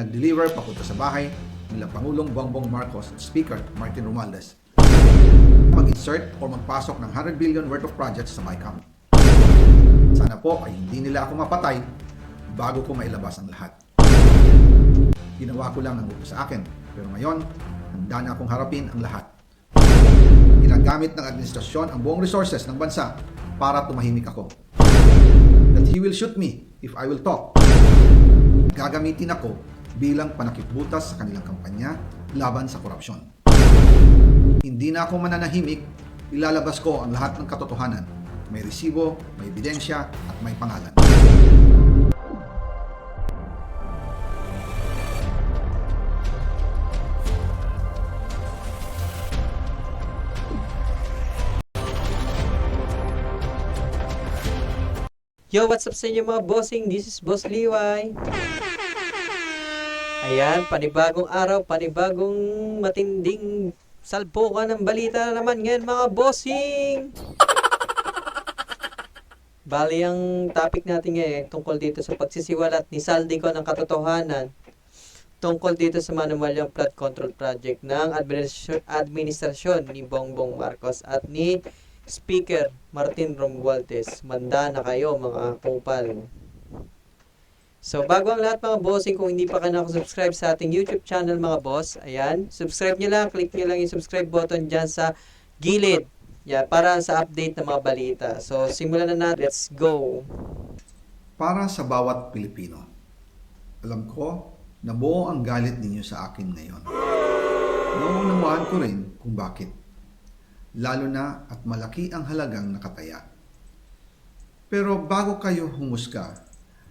nag-deliver papunta sa bahay nila Pangulong Bongbong Marcos at Speaker Martin Romualdez mag-insert o magpasok ng 100 billion worth of projects sa BICAM. Sana po ay hindi nila ako mapatay bago ko mailabas ang lahat. Ginawa ko lang ang utos sa akin, pero ngayon, handa na akong harapin ang lahat. Ginagamit ng administrasyon ang buong resources ng bansa para tumahimik ako. That he will shoot me if I will talk. Gagamitin ako bilang panakipbutas sa kanilang kampanya laban sa korupsyon. Hindi na ako mananahimik, ilalabas ko ang lahat ng katotohanan. May resibo, may ebidensya, at may pangalan. Yo, what's up sa inyo mga bossing? This is Boss Liway. Ayan, panibagong araw, panibagong matinding salpukan ng balita na naman ngayon mga bossing. Bali, ang topic natin ngayon tungkol dito sa pagsisiwalat ni Saldi ko ng katotohanan tungkol dito sa manumalyang flood control project ng administrasyon, administrasyon ni Bongbong Marcos at ni Speaker Martin Romualdez. Manda na kayo mga kupal. So, bago ang lahat mga bossing, kung hindi pa ka nakasubscribe sa ating YouTube channel mga boss, ayan, subscribe nyo lang, click nyo lang yung subscribe button dyan sa gilid. Yeah, para sa update ng mga balita. So, simulan na natin. Let's go! Para sa bawat Pilipino, alam ko na buo ang galit ninyo sa akin ngayon. Nauunawaan ko rin kung bakit. Lalo na at malaki ang halagang nakataya. Pero bago kayo humusga,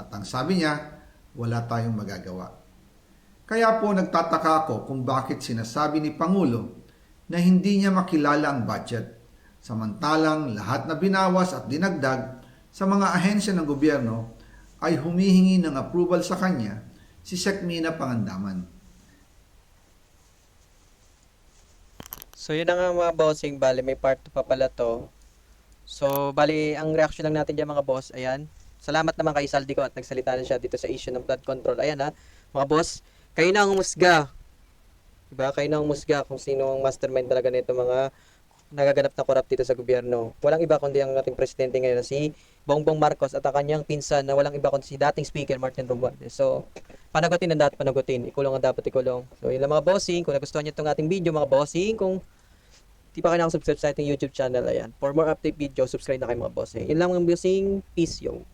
At ang sabi niya, wala tayong magagawa. Kaya po nagtataka ako kung bakit sinasabi ni Pangulo na hindi niya makilala ang budget. Samantalang lahat na binawas at dinagdag sa mga ahensya ng gobyerno ay humihingi ng approval sa kanya si Sekmina Pangandaman. So yun na nga mga bossing, bali may part 2 pa pala to. So bali ang reaction lang natin dyan mga boss, ayan. Salamat naman kay Saldi ko at nagsalita na siya dito sa issue ng blood control. Ayan ha, mga boss, kayo na ang umusga. Diba? Kayo na ang umusga kung sino ang mastermind talaga nito mga nagaganap na corrupt dito sa gobyerno. Walang iba kundi ang ating presidente ngayon si Bongbong Marcos at ang kanyang pinsan na walang iba kundi si dating speaker Martin Romualdez. So, panagutin ang dapat panagutin. Ikulong ang dapat ikulong. So, yun lang mga bossing. Kung nagustuhan nyo itong ating video mga bossing, kung di pa kayo nakasubscribe sa ating YouTube channel, ayan. For more update video, subscribe na kayo mga bossing. Yun lang mga bossing. Peace, yo.